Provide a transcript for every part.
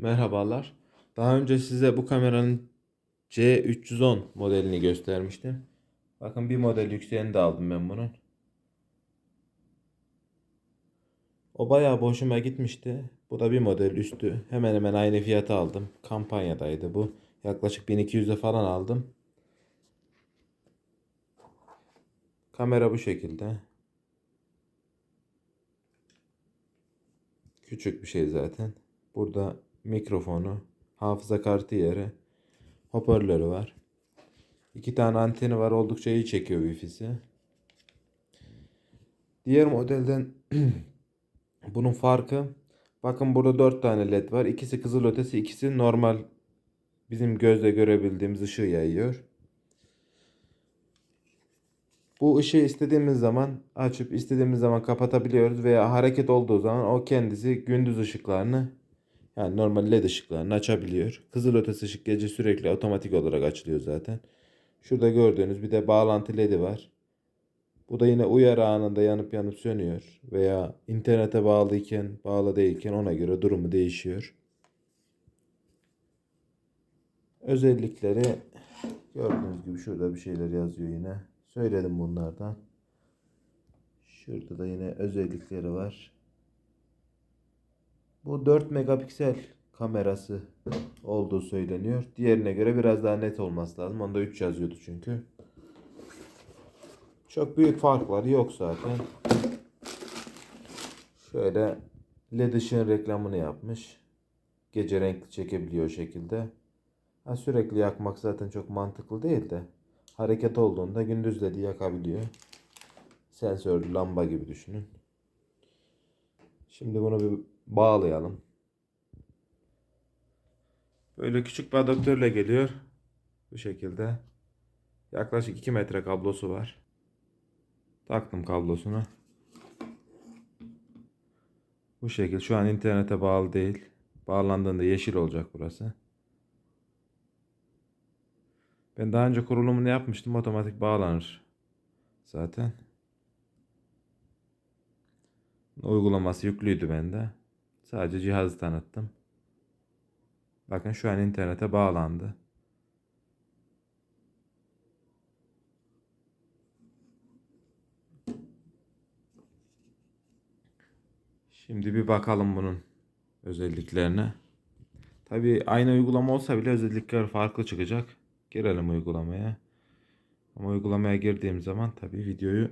Merhabalar. Daha önce size bu kameranın C310 modelini göstermiştim. Bakın bir model yükseğini de aldım ben bunun. O bayağı boşuma gitmişti. Bu da bir model üstü. Hemen hemen aynı fiyata aldım. Kampanyadaydı bu. Yaklaşık 1200'e falan aldım. Kamera bu şekilde. Küçük bir şey zaten. Burada mikrofonu, hafıza kartı yeri, hoparlörü var. İki tane anteni var. Oldukça iyi çekiyor Wi-Fi'si. Diğer modelden bunun farkı bakın burada dört tane led var. İkisi kızılötesi, ikisi normal bizim gözle görebildiğimiz ışığı yayıyor. Bu ışığı istediğimiz zaman açıp istediğimiz zaman kapatabiliyoruz veya hareket olduğu zaman o kendisi gündüz ışıklarını yani normal led ışıklarını açabiliyor. Kızılötesi ışık gece sürekli otomatik olarak açılıyor zaten. Şurada gördüğünüz bir de bağlantı ledi var. Bu da yine uyarı anında yanıp yanıp sönüyor veya internete bağlıyken bağlı değilken ona göre durumu değişiyor. Özellikleri gördüğünüz gibi şurada bir şeyler yazıyor yine. Söyledim bunlardan. Şurada da yine özellikleri var. Bu 4 megapiksel kamerası olduğu söyleniyor. Diğerine göre biraz daha net olması lazım. Onda 3 yazıyordu çünkü. Çok büyük farkları yok zaten. Şöyle led ışığın reklamını yapmış. Gece renkli çekebiliyor şekilde. Ha, sürekli yakmak zaten çok mantıklı değil de hareket olduğunda gündüz ledi yakabiliyor. Sensörlü lamba gibi düşünün. Şimdi bunu bir bağlayalım. Böyle küçük bir adaptörle geliyor. Bu şekilde. Yaklaşık 2 metre kablosu var. Taktım kablosunu. Bu şekil. Şu an internete bağlı değil. Bağlandığında yeşil olacak burası. Ben daha önce kurulumunu yapmıştım. Otomatik bağlanır. Zaten. Uygulaması yüklüydü bende. Sadece cihazı tanıttım. Bakın şu an internete bağlandı. Şimdi bir bakalım bunun özelliklerine. Tabi aynı uygulama olsa bile özellikler farklı çıkacak. Girelim uygulamaya. Ama uygulamaya girdiğim zaman tabi videoyu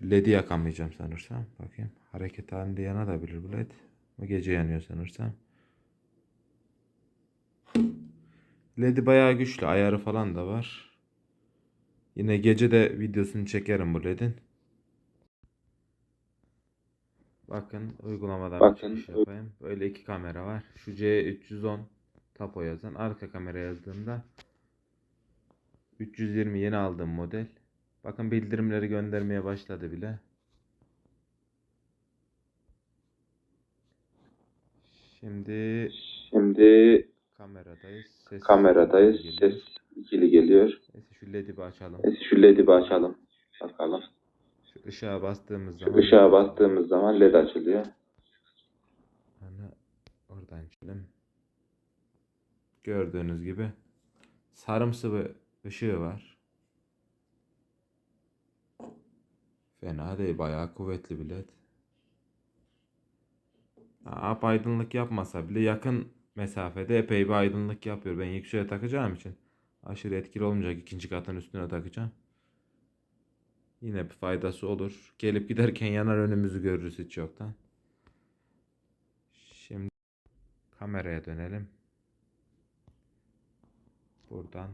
şu led'i yakamayacağım sanırsam. Bakayım. Hareket halinde yanabilir bu led. Ama gece yanıyor sanırsam. LED'i bayağı güçlü. Ayarı falan da var. Yine gece de videosunu çekerim bu LED'in. Bakın uygulamadan Bakın, çıkış yapayım. Böyle iki kamera var. Şu C310 Tapo yazan. Arka kamera yazdığımda 320 yeni aldığım model. Bakın bildirimleri göndermeye başladı bile. Şimdi Şimdi kameradayız. Ses kameradayız. Ses ikili geliyor. Neyse şu LED'i bir açalım. Neyse şu led'i bir açalım. Bakalım. Şu ışığa bastığımız Şu zaman ışığa bastığımız zaman led açılıyor. Ana oradan çekelim. Gördüğünüz gibi sarımsı bir ışığı var. Fena değil, bayağı kuvvetli bir led. Ap aydınlık yapmasa bile yakın mesafede epey bir aydınlık yapıyor. Ben yükseğe takacağım için aşırı etkili olmayacak. ikinci katın üstüne takacağım. Yine bir faydası olur. Gelip giderken yanar önümüzü görürüz hiç yoktan. Şimdi kameraya dönelim. Buradan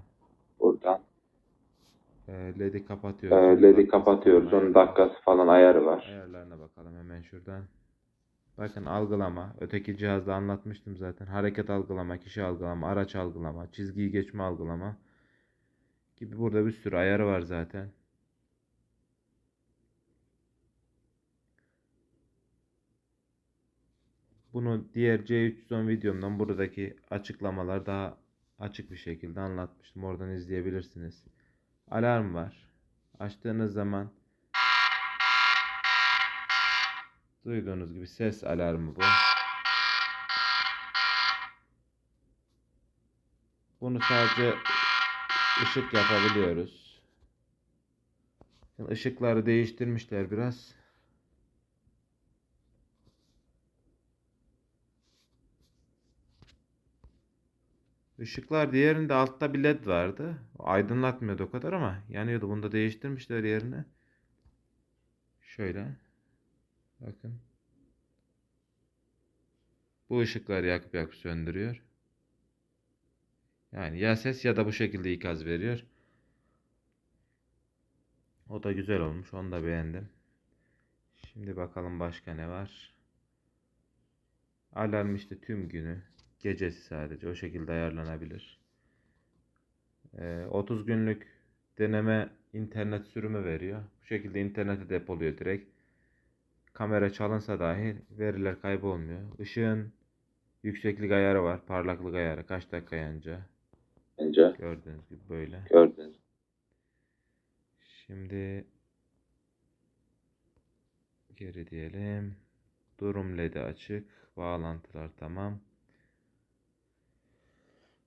e, LED'i e, kapatıyoruz. led'i Dakikası kapatıyoruz. falan Onun dakikası falan ayarı var. Ayarlarına bakalım hemen şuradan. Bakın algılama. Öteki cihazda anlatmıştım zaten. Hareket algılama, kişi algılama, araç algılama, çizgiyi geçme algılama gibi burada bir sürü ayarı var zaten. Bunu diğer C310 videomdan buradaki açıklamalar daha açık bir şekilde anlatmıştım. Oradan izleyebilirsiniz alarm var. Açtığınız zaman duyduğunuz gibi ses alarmı bu. Bunu sadece ışık yapabiliyoruz. Işıkları değiştirmişler biraz. Işıklar diğerinde altta bir led vardı. Aydınlatmıyordu o kadar ama yanıyordu. Bunu da değiştirmişler yerine. Şöyle. Bakın. Bu ışıkları yakıp yakıp söndürüyor. Yani ya ses ya da bu şekilde ikaz veriyor. O da güzel olmuş. Onu da beğendim. Şimdi bakalım başka ne var. Alarm işte tüm günü. Gecesi sadece. O şekilde ayarlanabilir. Ee, 30 günlük deneme internet sürümü veriyor. Bu şekilde internete depoluyor direkt. Kamera çalınsa dahi veriler kaybolmuyor. Işığın yükseklik ayarı var. Parlaklık ayarı. Kaç dakika yanınca. Bence Gördüğünüz gibi böyle. gördünüz. Şimdi geri diyelim. Durum ledi açık. Bağlantılar tamam.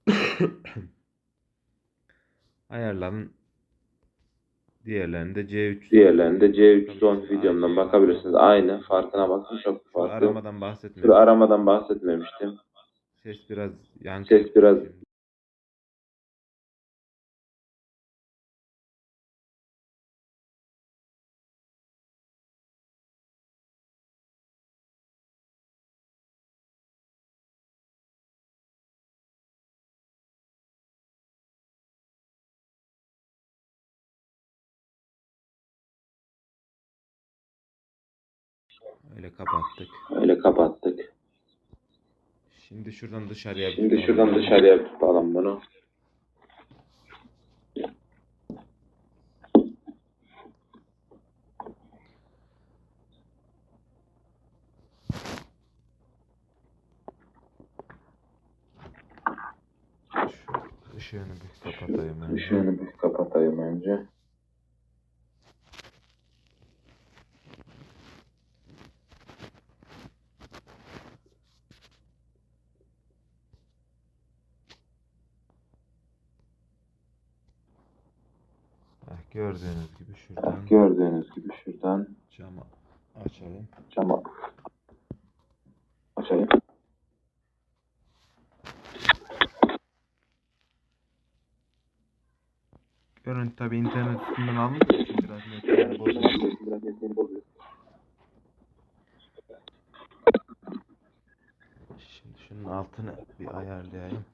Ayarların diğerlerinde C3 Diğerlerinde C310 videomdan bakabilirsiniz. Aynı. Farkına bakın. Çok farklı. aramadan bahsetmiyorum. aramadan bahsetmemiştim. Ses biraz yankı. Ses biraz Öyle kapattık. öyle kapattık. Şimdi şuradan dışarıya Şimdi şuradan dışarıya tutalım bunu. Şu ışığını bir kapatayım. önce. Işığını bir kapatayım önce. Gördüğünüz gibi şuradan Gördüğünüz gibi şuradan camı açalım. cama açayım. Görüntü tabi internet üstünden için biraz netlerini bozuyor. Şimdi şunun altını bir ayarlayayım.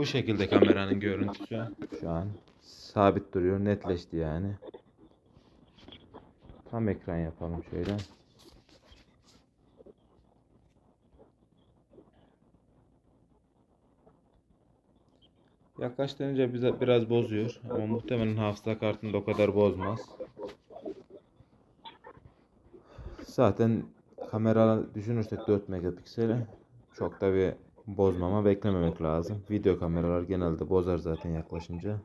Bu şekilde kameranın görüntüsü şu an sabit duruyor. Netleşti yani. Tam ekran yapalım şöyle. Yaklaştırınca bize biraz bozuyor ama muhtemelen hafıza kartında o kadar bozmaz. Zaten kamera düşünürsek 4 megapikseli çok da bir bozmama beklememek lazım. Video kameralar genelde bozar zaten yaklaşınca.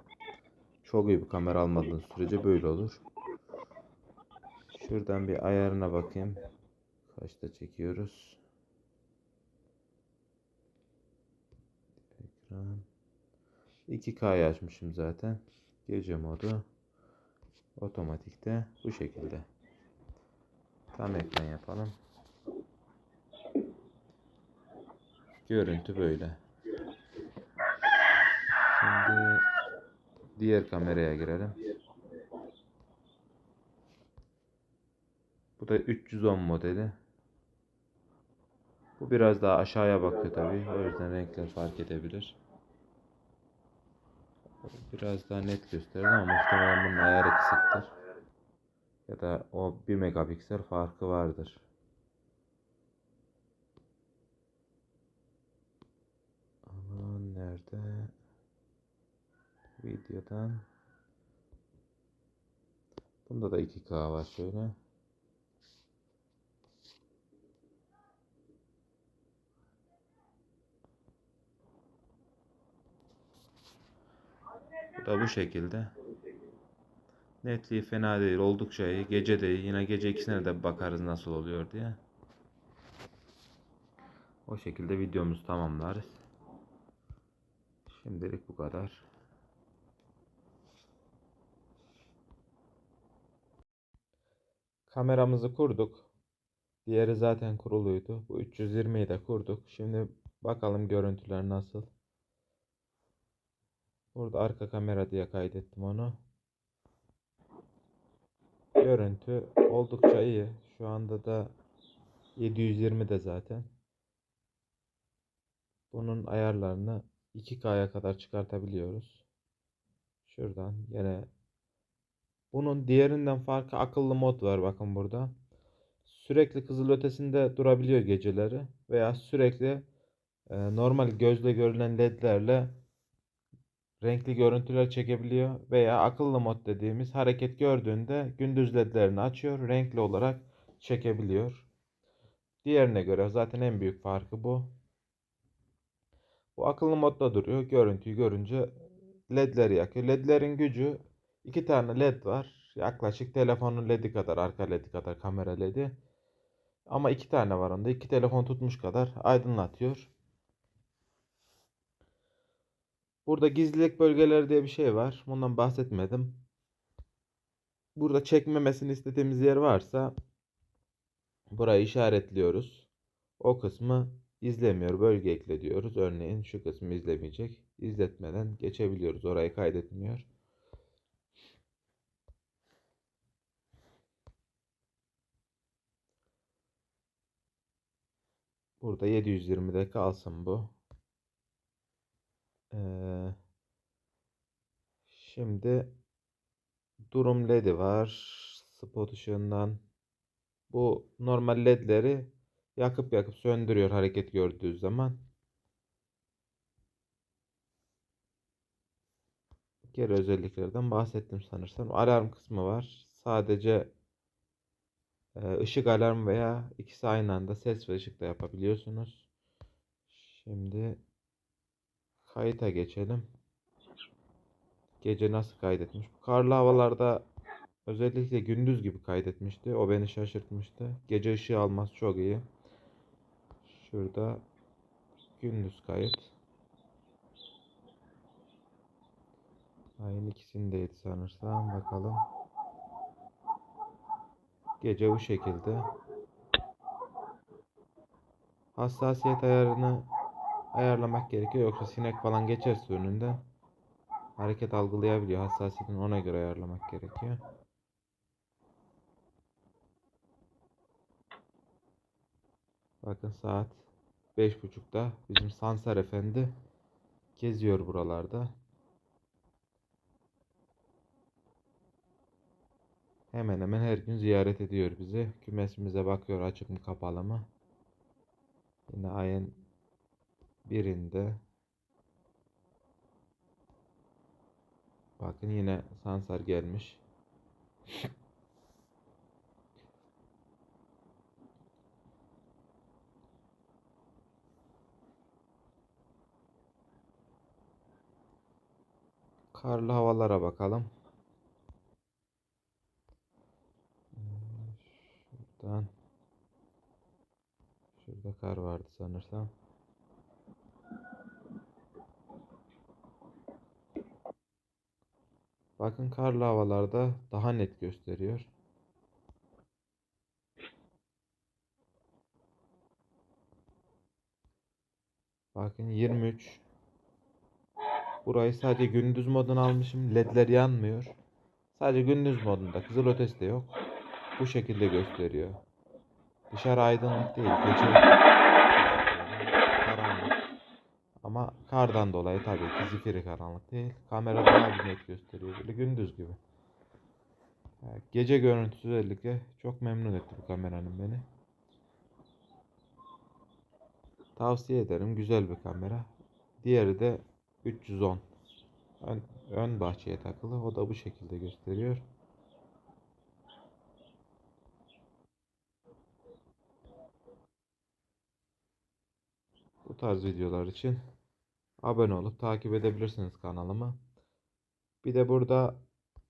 Çok iyi bir kamera almadığın sürece böyle olur. Şuradan bir ayarına bakayım. Kaçta çekiyoruz? Ekran. 2K'yı açmışım zaten. Gece modu. Otomatikte bu şekilde. Tam ekran yapalım. Görüntü böyle. Şimdi diğer kameraya girelim. Bu da 310 modeli. Bu biraz daha aşağıya bakıyor tabii. O yüzden renkler fark edebilir. Biraz daha net gösterir ama muhtemelen bunun ayarı kısıktır. Ya da o 1 megapiksel farkı vardır. Nerede? Videodan. Bunda da 2K var şöyle. Bu da bu şekilde. Netliği fena değil. Oldukça iyi. Gece de iyi. Yine gece ikisine de bakarız nasıl oluyor diye. O şekilde videomuzu tamamlarız. Şimdilik bu kadar. Kameramızı kurduk. Diğeri zaten kuruluydu. Bu 320'yi de kurduk. Şimdi bakalım görüntüler nasıl. Burada arka kamera diye kaydettim onu. Görüntü oldukça iyi. Şu anda da 720 de zaten. Bunun ayarlarını 2K'ya kadar çıkartabiliyoruz. Şuradan yine bunun diğerinden farkı akıllı mod var bakın burada. Sürekli kızılötesinde durabiliyor geceleri veya sürekli e, normal gözle görülen ledlerle renkli görüntüler çekebiliyor veya akıllı mod dediğimiz hareket gördüğünde gündüz ledlerini açıyor, renkli olarak çekebiliyor. Diğerine göre zaten en büyük farkı bu. Bu akıllı modda duruyor. Görüntüyü görünce ledleri yakıyor. Ledlerin gücü iki tane led var. Yaklaşık telefonun ledi kadar, arka ledi kadar, kamera ledi. Ama iki tane var onda. İki telefon tutmuş kadar aydınlatıyor. Burada gizlilik bölgeleri diye bir şey var. Bundan bahsetmedim. Burada çekmemesini istediğimiz yer varsa burayı işaretliyoruz. O kısmı izlemiyor. Bölge ekle diyoruz. Örneğin şu kısmı izlemeyecek. İzletmeden geçebiliyoruz. Orayı kaydetmiyor. Burada 720'de kalsın bu. Ee, şimdi durum ledi var. Spot ışığından. Bu normal ledleri yakıp yakıp söndürüyor hareket gördüğü zaman. Geri özelliklerden bahsettim sanırsam. Alarm kısmı var. Sadece e, ışık alarm veya ikisi aynı anda ses ve ışık da yapabiliyorsunuz. Şimdi kayıta geçelim. Gece nasıl kaydetmiş? Bu karlı havalarda özellikle gündüz gibi kaydetmişti. O beni şaşırtmıştı. Gece ışığı alması çok iyi. Şurada gündüz kayıt. Ayın ikisindeydi sanırsam. Bakalım. Gece bu şekilde. Hassasiyet ayarını ayarlamak gerekiyor. Yoksa sinek falan geçerse önünden hareket algılayabiliyor. Hassasiyetini ona göre ayarlamak gerekiyor. Bakın saat 5.30'da bizim Sansar Efendi geziyor buralarda. Hemen hemen her gün ziyaret ediyor bizi. Kümesimize bakıyor açık mı kapalı mı. Yine ayın birinde. Bakın yine Sansar gelmiş. Karlı havalara bakalım. Şuradan. Şurada kar vardı sanırsam. Bakın karlı havalarda daha net gösteriyor. Bakın 23. Burayı sadece gündüz moduna almışım. Ledler yanmıyor. Sadece gündüz modunda. Kızıl ötesi de yok. Bu şekilde gösteriyor. Dışarı aydınlık değil. Gece karanlık. Ama kardan dolayı tabii ki zifiri karanlık değil. Kamera daha bir net gösteriyor. Böyle gündüz gibi. Gece görüntüsü özellikle çok memnun etti bu kameranın beni. Tavsiye ederim. Güzel bir kamera. Diğeri de 310. Ön, ön bahçeye takılı. O da bu şekilde gösteriyor. Bu tarz videolar için abone olup takip edebilirsiniz kanalımı. Bir de burada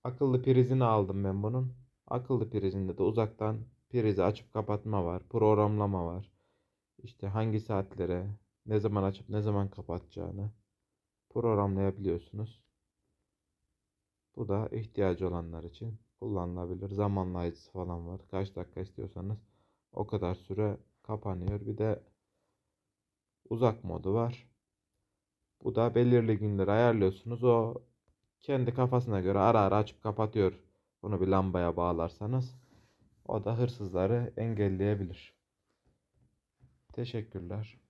akıllı prizini aldım ben bunun. Akıllı prizinde de uzaktan prizi açıp kapatma var. Programlama var. İşte hangi saatlere ne zaman açıp ne zaman kapatacağını programlayabiliyorsunuz. Bu da ihtiyacı olanlar için kullanılabilir. Zamanlayıcısı falan var. Kaç dakika istiyorsanız o kadar süre kapanıyor. Bir de uzak modu var. Bu da belirli günleri ayarlıyorsunuz. O kendi kafasına göre ara ara açıp kapatıyor. Bunu bir lambaya bağlarsanız o da hırsızları engelleyebilir. Teşekkürler.